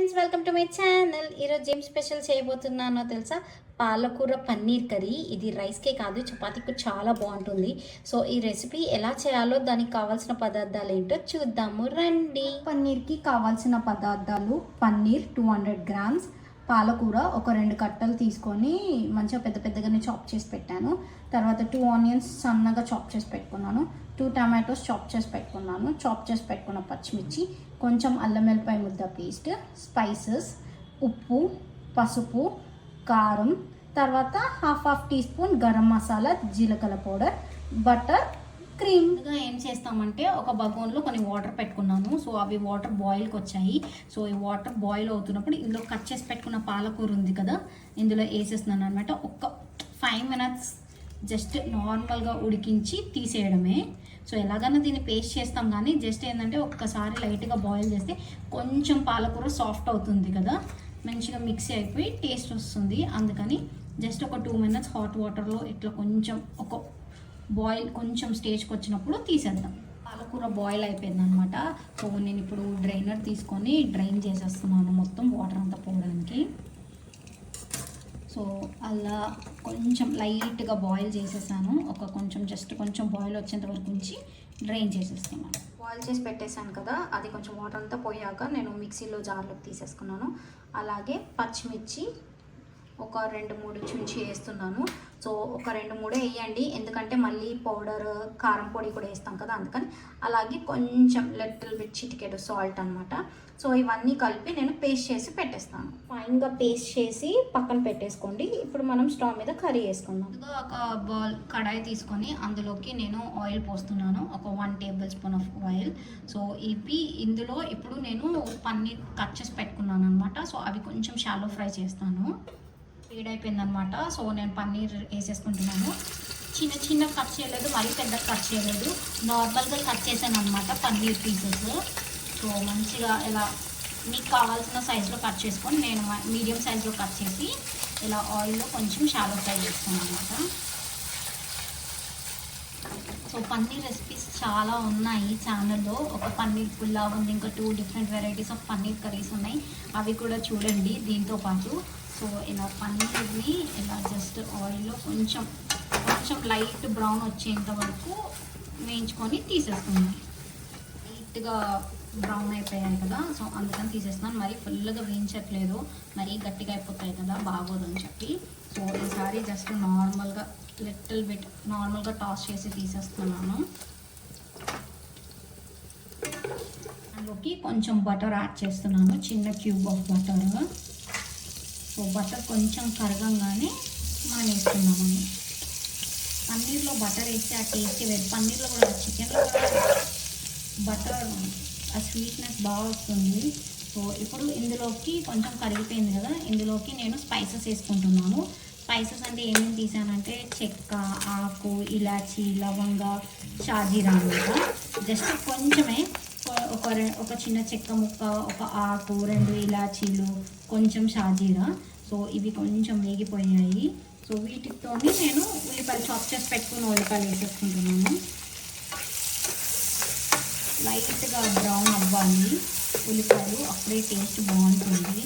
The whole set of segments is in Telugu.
Friends welcome to my channel. ఈరోజు ఏం స్పెషల్ చేయబోతున్నానో తెలుసా? పాలకూర పన్నీర్ కర్రీ. ఇది రైస్కే కాదు చపాతీకి చాలా బాగుంటుంది. సో ఈ రెసిపీ ఎలా చేయాలో దానికి కావాల్సిన పదార్థాలు ఏంటో చూద్దాము. రండి. పన్నీర్కి కావాల్సిన పదార్థాలు పన్నీర్ టూ హండ్రెడ్ గ్రామ్స్. పాలకూర ఒక రెండు కట్టలు తీసుకొని మంచిగా పెద్ద పెద్దగానే చాప్ చేసి పెట్టాను. తర్వాత టూ ఆనియన్స్ సన్నగా చాప్ చేసి పెట్టుకున్నాను. టూ టమాటోస్ చాప్ చేసి పెట్టుకున్నాను. చాప్ చేసి పెట్టుకున్న పచ్చిమిర్చి కొంచెం అల్లం వెల్లిపాయ ముద్ద పేస్ట్ స్పైసెస్ ఉప్పు పసుపు కారం తర్వాత half half teaspoon garam masala జీలకర్ర పౌడర్ బటర్ క్రీమ్ ఏం చేస్తామంటే ఒక బగోన్లో కొన్ని వాటర్ పెట్టుకున్నాను సో అవి వాటర్ బాయిల్కి వచ్చాయి. సో ఈ వాటర్ బాయిల్ అవుతున్నప్పుడు ఇందులో కట్ చేసి పెట్టుకున్న పాలకూర ఉంది కదా ఇందులో వేసేస్తున్నాను అనమాట ఒక్క ఫైవ్ మినిట్స్ జస్ట్ నార్మల్గా ఉడికించి తీసేయడమే. సో ఎలాగైనా దీన్ని పేస్ట్ చేస్తాం కానీ జస్ట్ ఏంటంటే ఒక్కసారి లైట్గా బాయిల్ చేస్తే కొంచెం పాలకూర సాఫ్ట్ అవుతుంది కదా. మంచిగా మిక్సీ అయిపోయి టేస్ట్ వస్తుంది. అందుకని జస్ట్ ఒక టూ మినిట్స్ హాట్ వాటర్లో ఇట్లా కొంచెం ఒక బాయిల్ కొంచెం స్టేజ్కి వచ్చినప్పుడు తీసేద్దాం. పాలకూర బాయిల్ అయిపోయింది అనమాట సో నేను ఇప్పుడు డ్రైనర్ తీసుకొని డ్రైన్ చేసేస్తున్నాను మొత్తం వాటర్ అంతా పోవడానికి. సో అలా కొంచెం లైట్గా బాయిల్ చేసేసాను. ఒక కొంచెం జస్ట్ కొంచెం బాయిల్ వచ్చేంత వరకు ఉంచి డ్రైన్ చేసేస్తున్నాను. బాయిల్ చేసి పెట్టేశాను కదా అది కొంచెం వాటర్ అంతా పోయాక నేను మిక్సీలో జార్లోకి తీసేసుకున్నాను. అలాగే పచ్చిమిర్చి ఒక రెండు మూడు చుంచి వేస్తున్నాను. సో ఒక రెండు మూడు వేయండి. ఎందుకంటే మళ్ళీ పౌడర్ కారం పొడి కూడా వేస్తాం కదా అందుకని. అలాగే కొంచెం లిటిల్ బిట్ చిటికెడు సాల్ట్ అనమాట సో ఇవన్నీ కలిపి నేను పేస్ట్ చేసి పెట్టేస్తాను. ఫైన్గా పేస్ట్ చేసి పక్కన పెట్టేసుకోండి. ఇప్పుడు మనం స్టవ్ మీద కర్రీ వేసుకుందాం. ఒక బౌల్ కడాయి తీసుకొని అందులోకి నేను ఆయిల్ పోస్తున్నాను. ఒక one tablespoon of oil. So ఇవి ఇందులో ఇప్పుడు నేను పన్నీర్ కట్ చేసి పెట్టుకున్నాను అనమాట సో అవి కొంచెం షాలో ఫ్రై చేస్తాను. వేడైపోయింది అనమాట సో నేను పన్నీర్ వేసేసుకుంటున్నాను. చిన్న చిన్న కట్ చేయలేదు మరీ పెద్ద కట్ చేయలేదు. నార్మల్గా కట్ చేశాను అనమాట పన్నీర్ పీసెస్. సో మంచిగా ఇలా మీకు కావాల్సిన సైజులో కట్ చేసుకొని నేను మీడియం సైజులో కట్ చేసి ఇలా ఆయిల్లో కొంచెం షాలో ఫ్రై చేస్తాను అనమాట సో పన్నీర్ రెసిపీస్ చాలా ఉన్నాయి ఛానల్లో. ఒక పన్నీర్ పుల్లా ఉంది ఇంకా two different varieties of paneer curries ఉన్నాయి. అవి కూడా చూడండి దీంతో పాటు. సో ఇలా పన్నీర్ని ఇలా జస్ట్ ఆయిల్లో కొంచెం కొంచెం లైట్ బ్రౌన్ వచ్చేంత వరకు వేయించుకొని తీసేస్తున్నాను లైట్గా బ్రౌన్ అయిపోయాయి కదా సో అందుకని తీసేస్తున్నాను. మరి ఫుల్గా వేయించట్లేదు. మరీ గట్టిగా అయిపోతాయి కదా బాగోదు అని చెప్పి. సో ఈసారి జస్ట్ నార్మల్గా లిటిల్ బిట్ నార్మల్గా టాస్ చేసి తీసేస్తున్నాను. అందులోకి కొంచెం బటర్ యాడ్ చేస్తున్నాను. చిన్న క్యూబ్ ఆఫ్ బటర్ బటర్ కొంచెం కరగంగానే మనం వేసుకున్నామండి పన్నీర్లో బటర్ వేస్తే ఆ టేస్ట్ వేరు. పన్నీర్లో కూడా చికెన్లో కూడా బటర్ ఆ స్వీట్నెస్ బాగా వస్తుంది. సో ఇప్పుడు ఇందులోకి కొంచెం కరిగిపోయింది కదా ఇందులోకి నేను స్పైసెస్ వేసుకుంటున్నాను. స్పైసెస్ అంటే ఏమేమి తీసానంటే చెక్క ఆకు ఇలాచి లవంగ షాజీరా అనమాట జస్ట్ కొంచెమే ఒక ఒక చిన్న చెక్క ముక్క ఒక ఆకు రెండు ఇలాచీలు కొంచెం షాజీరా. సో ఇవి కొంచెం వేగిపోయాయి సో వీటితో నేను ఉల్లిపాయలు చాప్ చేసి పెట్టుకుని ఉల్లిపాయలు వేసేసుకుంటున్నాను. లైట్గా బ్రౌన్ అవ్వాలి. ఉల్లిపాయలు అప్పుడే టేస్ట్ బాగుంటుంది.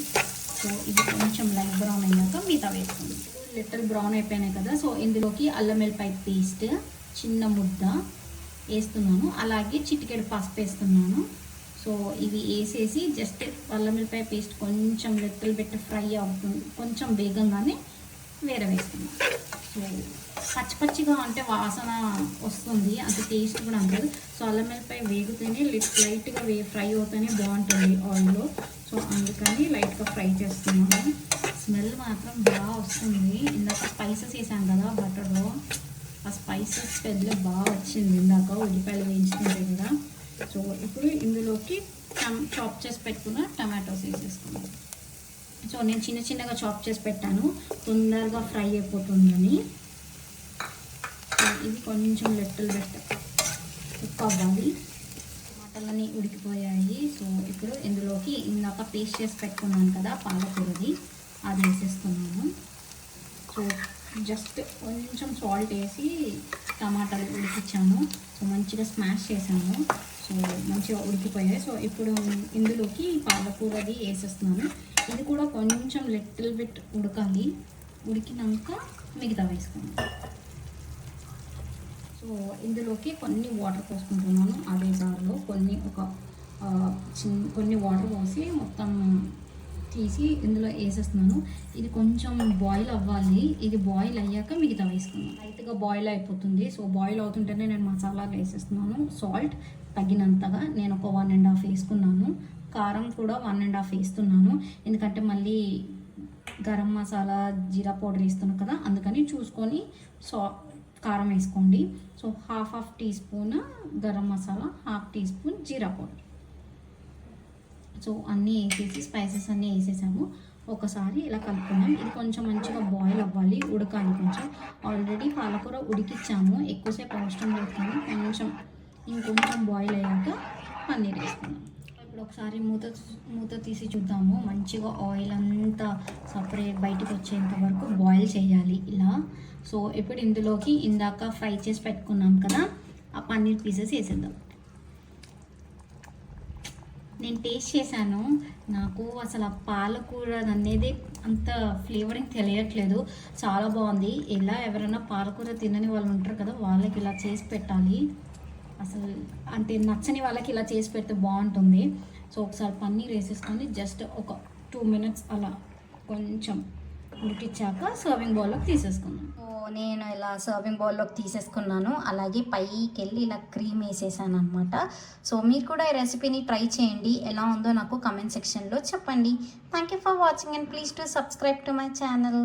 సో ఇది కొంచెం లైట్ బ్రౌన్ అయ్యాక మిగతా వేసుకుంది. లిటిల్ బ్రౌన్ అయిపోయినాయి కదా సో ఇందులోకి అల్లం వెల్లిపాయ పేస్ట్ చిన్న ముద్ద వేస్తున్నాను. అలాగే చిటికెడు పసుపు వేస్తున్నాను. సో ఇవి వేసేసి జస్ట్ అల్లం పేస్ట్ కొంచెం లిటిల్ పెట్టి ఫ్రై అవుతుంది కొంచెం వేగంగానే వేరే వేస్తున్నాను సో పచ్చి పచ్చిగా అంటే వాసన వస్తుంది. అంత టేస్ట్ కూడా అంటారు సో అల్లం వెల్లిపాయ వేగితేనే లైట్గా వే ఫ్రై అవుతూనే బాగుంటుంది ఆయిల్లో. సో అందుకని లైట్గా ఫ్రై చేస్తున్నాను. స్మెల్ మాత్రం బాగా వస్తుంది. ఇందాక స్పైసెస్ వేసాం కదా బటర్లో ఆ స్పైసెస్ పెద్ద బాగా వచ్చింది. ఇందాక ఉల్లిపాయలు వేయించుకుంటే కదా. సో ఇప్పుడు ఇందులోకి చాప్ చేసి పెట్టుకున్న టమాటోస్ వేసేసుకున్నాను సో నేను చిన్న చిన్నగా చాప్ చేసి పెట్టాను. తొందరగా ఫ్రై అయిపోతుందని. ఇది కొంచెం లెట్టలు పెట్ట ఉప్పు అవ్వాలి. టమాటాలన్నీ ఉడికిపోయాయి. సో ఇప్పుడు ఇందులోకి ఇందాక పేస్ట్ చేసి పెట్టుకున్నాను కదా పాలకూరది. అది వేసేస్తున్నాను. సో జస్ట్ కొంచెం సాల్ట్ వేసి టమాటాలు ఉడికిచ్చాము. సో మంచిగా స్మాష్ చేశాను సో మంచిగా ఉడికిపోయాయి. సో ఇప్పుడు ఇందులోకి పాలకూరది వేసేస్తున్నాను. ఇది కూడా కొంచెం లిటిల్ బిట్ ఉడకాలి. ఉడికినాక మిగతా వేసుకున్నాను సో ఇందులోకి కొన్ని వాటర్ పోసుకుంటున్నాను. అదే జార్లో కొన్ని ఒక చిన్న కొన్ని వాటర్ పోసి మొత్తం తీసి ఇందులో వేసేస్తున్నాను. ఇది కొంచెం బాయిల్ అవ్వాలి. ఇది బాయిల్ అయ్యాక మిగతా వేసుకున్నాను లైట్గా బాయిల్ అయిపోతుంది. సో బాయిల్ అవుతుంటేనే నేను మసాలాలు వేసేస్తున్నాను. సాల్ట్ తగినంతగా నేను ఒక వన్ అండ్ హాఫ్ వేసుకున్నాను. కారం కూడా వన్ అండ్ హాఫ్ వేస్తున్నాను. ఎందుకంటే మళ్ళీ గరం మసాలా జీరా పౌడర్ వేస్తున్నాను కదా అందుకని చూసుకొని సా కారం వేసుకోండి. So half half teaspoon garam masala half teaspoon jeera powder. So అన్నీ వేసేసి స్పైసెస్ అన్నీ వేసేసాము. ఒకసారి ఇలా కలుపుకున్నాం. ఇది కొంచెం మంచిగా బాయిల్ అవ్వాలి ఉడకాలి కొంచెం. ఆల్రెడీ పాలకూర ఉడికిచ్చాము. ఎక్కువసేపు అవసరం లేదు కానీ కొంచెం ఇంకొంచెం బాయిల్ అయ్యాక పన్నీర్ వేసుకున్నాం ఇప్పుడు ఒకసారి మూత మూత తీసి చూద్దాము. మంచిగా ఆయిల్ అంతా సపరేట్ బయటకు వచ్చేంత వరకు బాయిల్ చేయాలి ఇలా. సో ఇప్పుడు ఇందులోకి ఇందాక ఫ్రై చేసి పెట్టుకున్నాం కదా ఆ పన్నీర్ పీసెస్ వేసేద్దాం. నేను టేస్ట్ చేశాను. నాకు అసలు ఆ పాలకూర అనేది అంత ఫ్లేవరింగ్ తెలియట్లేదు. చాలా బాగుంది. ఇలా ఎవరైనా పాలకూర తినని వాళ్ళు ఉంటారు కదా వాళ్ళకి ఇలా చేసి పెట్టాలి. అసలు అంటే నచ్చని వాళ్ళకి ఇలా చేసి పెడితే బాగుంటుంది. సో ఒకసారి పన్నీర్ వేసేసుకొని జస్ట్ ఒక టూ మినిట్స్ అలా కొంచెం ఉడికిచ్చాక సర్వింగ్ బౌల్లోకి తీసేసుకుందాం. నేను ఇలా సర్వింగ్ బౌల్లోకి తీసేసుకున్నాను. అలాగే పైకి వెళ్ళి ఇలా క్రీమ్ వేసేసాను అనమాట సో మీరు కూడా ఈ రెసిపీని ట్రై చేయండి. ఎలా ఉందో నాకు కమెంట్ సెక్షన్లో చెప్పండి. Thank you for watching and please to subscribe to my channel